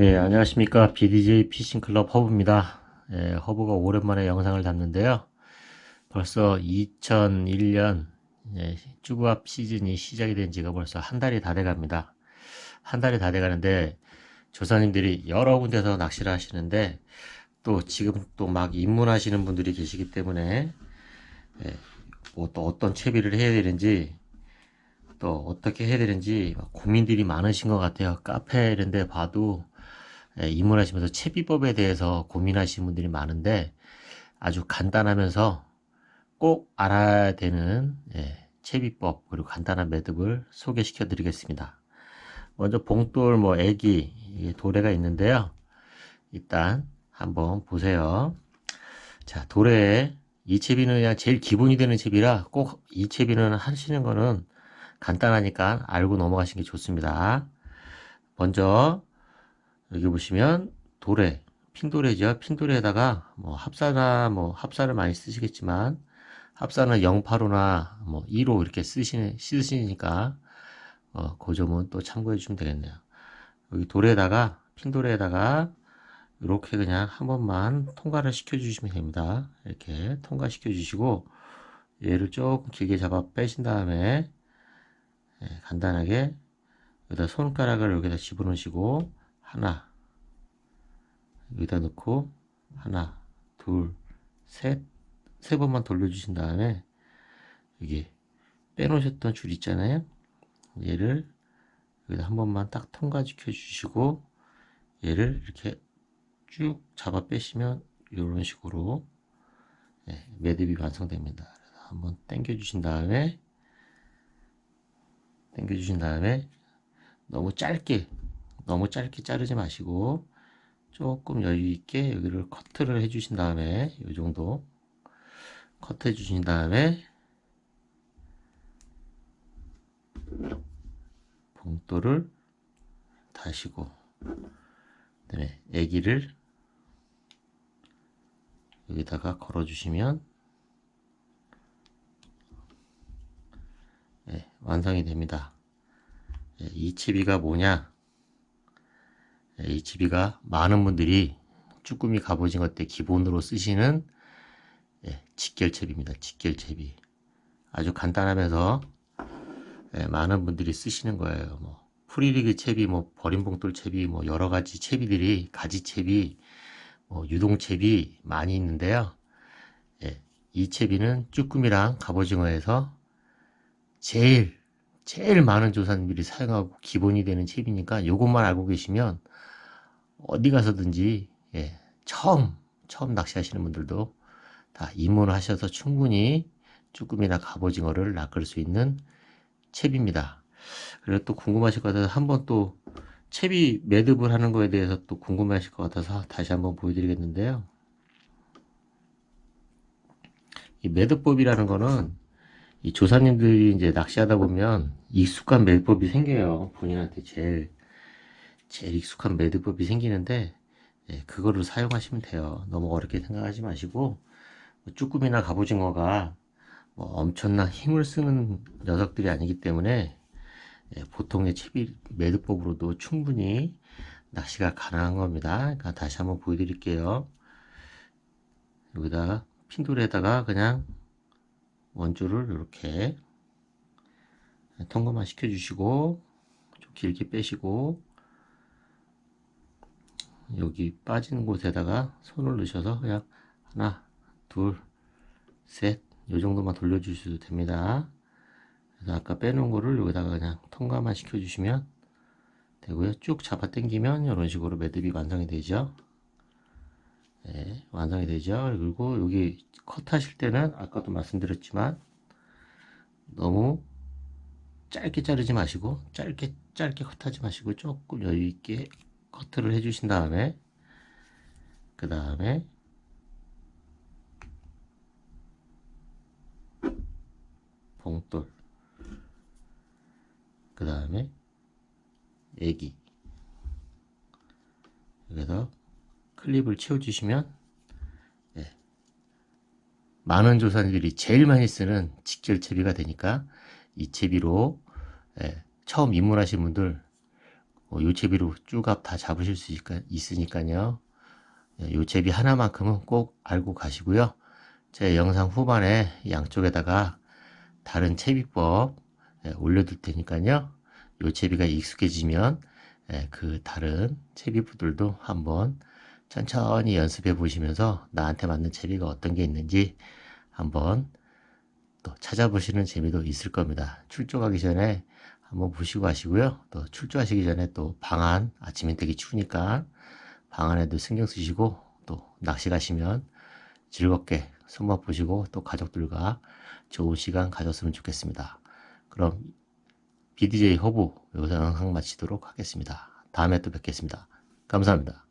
예, 안녕하십니까. BDJ 피싱클럽 허브입니다. 예, 허브가 오랜만에 영상을 담는데요. 벌써 2001년 예, 쭈구압 시즌이 시작이 된 지가 벌써 한 달이 다 돼 갑니다. 한 달이 다 돼 가는데 조사님들이 여러 군데서 낚시를 하시는데 또 지금 또 막 입문하시는 분들이 계시기 때문에 예, 뭐 또 어떤 채비를 해야 되는지 또 어떻게 해야 되는지 고민들이 많으신 것 같아요. 카페 이런 데 봐도 예, 입문하시면서 채비법에 대해서 고민하시는 분들이 많은데 아주 간단하면서 꼭 알아야 되는 예, 채비법 그리고 간단한 매듭을 소개시켜 드리겠습니다. 먼저 봉돌 뭐 애기 이 도래가 있는데요. 일단 한번 보세요. 자 도래에 이 채비는 그냥 제일 기본이 되는 채비라 꼭 이 채비는 하시는 거는 간단하니까 알고 넘어가시는 게 좋습니다. 먼저 여기 보시면 도래, 핀도래죠. 핀도래에다가 뭐 합사나 뭐 합사를 많이 쓰시겠지만 합사는 08호나 뭐 2호 이렇게 쓰시는 쓰시니까 어, 그 점은 또 참고해 주시면 되겠네요. 여기 돌에다가 핀도래에다가 이렇게 그냥 한 번만 통과를 시켜 주시면 됩니다. 이렇게 통과시켜 주시고 얘를 조금 길게 잡아 빼신 다음에 예, 간단하게 여기다 손가락을 여기다 집어넣으시고 하나. 여기다 넣고 하나 둘셋세 번만 돌려주신 다음에 여기 빼놓으셨던 줄 있잖아요. 얘를 여기다 한 번만 딱 통과시켜 주시고 얘를 이렇게 쭉 잡아 빼시면 이런 식으로 예, 매듭이 완성됩니다. 그래서 한번 당겨 주신 다음에 당겨 주신 다음에 너무 짧게 너무 짧게 자르지 마시고 조금 여유 있게 여기를 커트를 해 주신 다음에 이 정도 커트 해 주신 다음에 봉돌을 다시고 그다음에 애기를 여기다가 걸어 주시면 네, 완성이 됩니다. 네, 이 채비가 뭐냐? 네, 이 채비가 많은 분들이 쭈꾸미 갑오징어 때 기본으로 쓰시는 예, 직결채비입니다. 직결채비. 아주 간단하면서 예, 많은 분들이 쓰시는 거예요. 뭐 프리리그 채비, 뭐 버림봉돌 채비, 뭐 여러 가지 채비들이 가지 채비, 뭐 유동 채비 많이 있는데요. 예, 이 채비는 쭈꾸미랑 갑오징어에서 제일 제일 많은 조사님들이 사용하고 기본이 되는 채비니까 요것만 알고 계시면 어디 가서든지 예, 처음 처음 낚시하시는 분들도 다 입문하셔서 충분히 쭈꾸미나 갑오징어를 낚을 수 있는 채비입니다. 그리고 또 궁금하실 것 같아서 한번 또 채비 매듭을 하는 거에 대해서 또 궁금하실 것 같아서 다시 한번 보여드리겠는데요. 이 매듭법이라는 거는 이 조사님들이 이제 낚시하다 보면 익숙한 매듭법이 생겨요. 본인한테 제일 제일 익숙한 매듭법이 생기는데 예, 그거를 사용하시면 돼요. 너무 어렵게 생각하지 마시고 뭐 쭈꾸미나 갑오징어가 뭐 엄청난 힘을 쓰는 녀석들이 아니기 때문에 예, 보통의 채비 매듭법으로도 충분히 낚시가 가능한 겁니다. 그러니까 다시 한번 보여드릴게요. 여기다가 핀돌에다가 그냥 원줄을 이렇게 통과만 시켜주시고 좀 길게 빼시고 여기 빠지는 곳에다가 손을 넣으셔서 그냥 하나 둘셋 이 정도만 돌려주셔도 됩니다. 그래서 아까 빼놓은 거를 여기다가 그냥 통과만 시켜주시면 되고요. 쭉 잡아 당기면 이런 식으로 매듭이 완성이 되죠. 네, 완성이 되죠. 그리고 여기 컷 하실 때는 아까도 말씀드렸지만 너무 짧게 자르지 마시고 짧게 짧게 컷하지 마시고 조금 여유 있게 커트를 해 주신 다음에 그 다음에 봉돌. 그 다음에 애기. 여기서 클립을 채워 주시면 예, 많은 조사님들이 제일 많이 쓰는 직결 채비가 되니까 이 채비로 예, 처음 입문하신 분들 뭐 요채비로 쭈갑 다 잡으실 수 있- 있으니까요. 예, 요채비 하나만큼은 꼭 알고 가시고요. 제 영상 후반에 양쪽에다가 다른 채비법 예, 올려둘 테니까요. 요채비가 익숙해지면 예, 그 다른 채비법들도 한번 천천히 연습해 보시면서 나한테 맞는 채비가 어떤 게 있는지 한번 또 찾아보시는 재미도 있을 겁니다. 출조가기 전에 한번 보시고 가시고요. 또 출조하시기 전에 또 방안 아침에 되게 추우니까 방안에도 신경 쓰시고 또 낚시 가시면 즐겁게 손맛 보시고 또 가족들과 좋은 시간 가졌으면 좋겠습니다. 그럼 BDJ 허브 여기서 영상 마치도록 하겠습니다. 다음에 또 뵙겠습니다. 감사합니다.